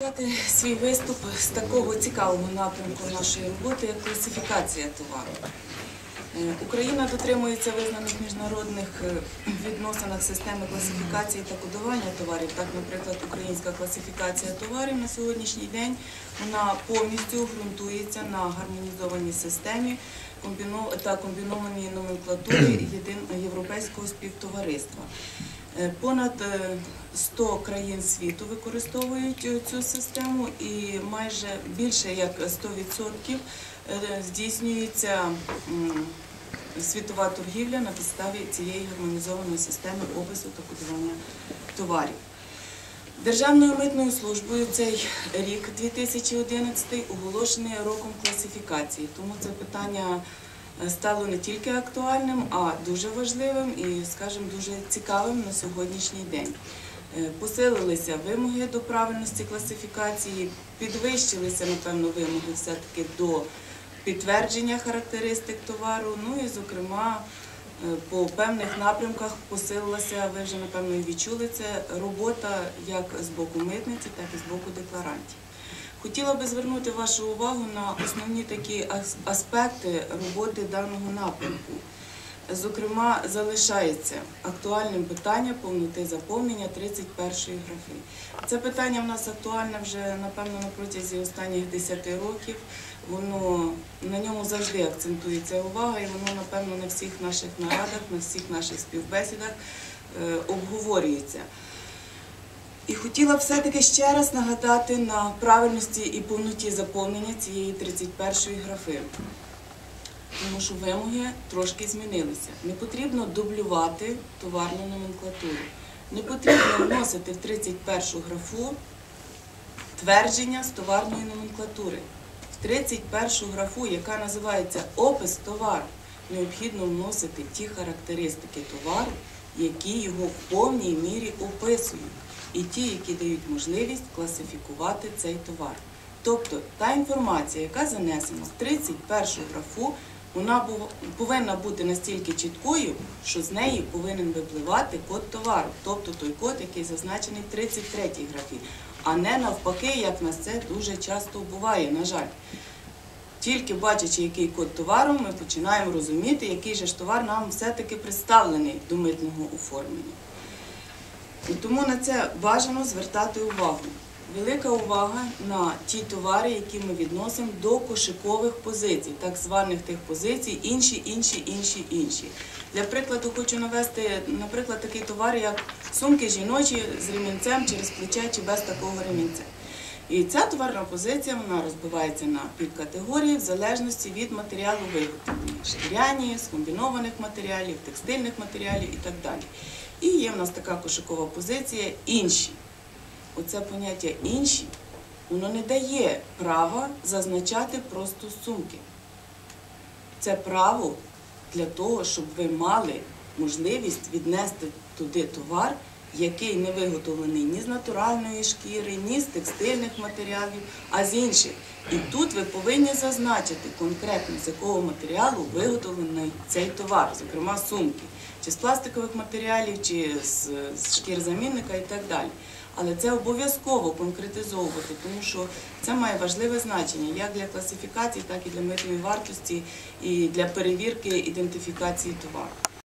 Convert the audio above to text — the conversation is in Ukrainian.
Почати свій виступ з такого цікавого напрямку нашої роботи, як класифікація товару. Е, Україна дотримується визнаних міжнародних е, відносинах системи класифікації та кодування товарів. Так, наприклад, українська класифікація товарів на сьогоднішній день вона повністю ґрунтується на гармонізованій системі та комбінованій номенклатурі європейського співтовариства. Е, Понад е, 100 країн світу використовують е, цю систему, і майже більше як 100% е, здійснюється світова торгівля на підставі цієї гармонізованої системи опису та кодування товарів. Державною митною службою цей рік 2011 оголошений роком класифікації, тому це питання е, стало не тільки актуальним, а дуже важливим і, скажімо, дуже цікавим на сьогоднішній день. Е, Посилилися вимоги до правильності класифікації, підвищилися, напевно, вимоги все-таки до підтвердження характеристик товару. Ну і, зокрема, е, по певних напрямках посилилася, ви вже напевно відчули це, робота як з боку митниці, так і з боку декларантів. Хотіла би звернути вашу увагу на основні такі аспекти роботи даного напрямку. Зокрема, залишається актуальним питання повноти заповнення 31-ї графи. Це питання в нас актуальне вже, напевно, на протязі останніх 10 років. Воно на ньому завжди акцентується увага, і воно, напевно, на всіх наших нарадах, на всіх наших співбесідах е, обговорюється. І хотіла все-таки ще раз нагадати на правильності і повноті заповнення цієї 31-ї графи. Тому що вимоги трошки змінилися. Не потрібно дублювати товарну номенклатуру. Не потрібно вносити в 31 графу твердження з товарної номенклатури. В 31 графу, яка називається опис товару, необхідно вносити ті характеристики товару, які його в повній мірі описують, і ті, які дають можливість класифікувати цей товар. Тобто та інформація, яка занесена в 31 графу, вона повинна бути настільки чіткою, що з неї повинен випливати код товару, тобто той код, який зазначений в 33 графі, а не навпаки, як нас це дуже часто буває, на жаль. Тільки бачачи, який код товару, ми починаємо розуміти, який же ж товар нам все-таки представлений до митного оформлення. І тому на це бажано звертати увагу. Велика увага на ті товари, які ми відносимо до кошикових позицій, так званих тих позицій, інші, інші, інші, інші. Для прикладу хочу навести, наприклад, такий товар, як сумки жіночі з ремінцем через плече чи без такого ремінця. І ця товарна позиція вона розбивається на підкатегорії в залежності від матеріалу виготовлення шкіряні, з комбінованих матеріалів, текстильних матеріалів і так далі. І є в нас така кошикова позиція інші. Оце поняття інші, воно не дає права зазначати просто сумки. Це право для того, щоб ви мали можливість віднести туди товар, який не виготовлений ні з натуральної шкіри, ні з текстильних матеріалів, а з інших. І тут ви повинні зазначити конкретно, з якого матеріалу виготовлений цей товар, зокрема сумки, чи з пластикових матеріалів, чи з, шкір замінника і так далі. Але це обов'язково конкретизовувати, тому що це має важливе значення як для класифікації, так і для митної вартості, і для перевірки ідентифікації товару.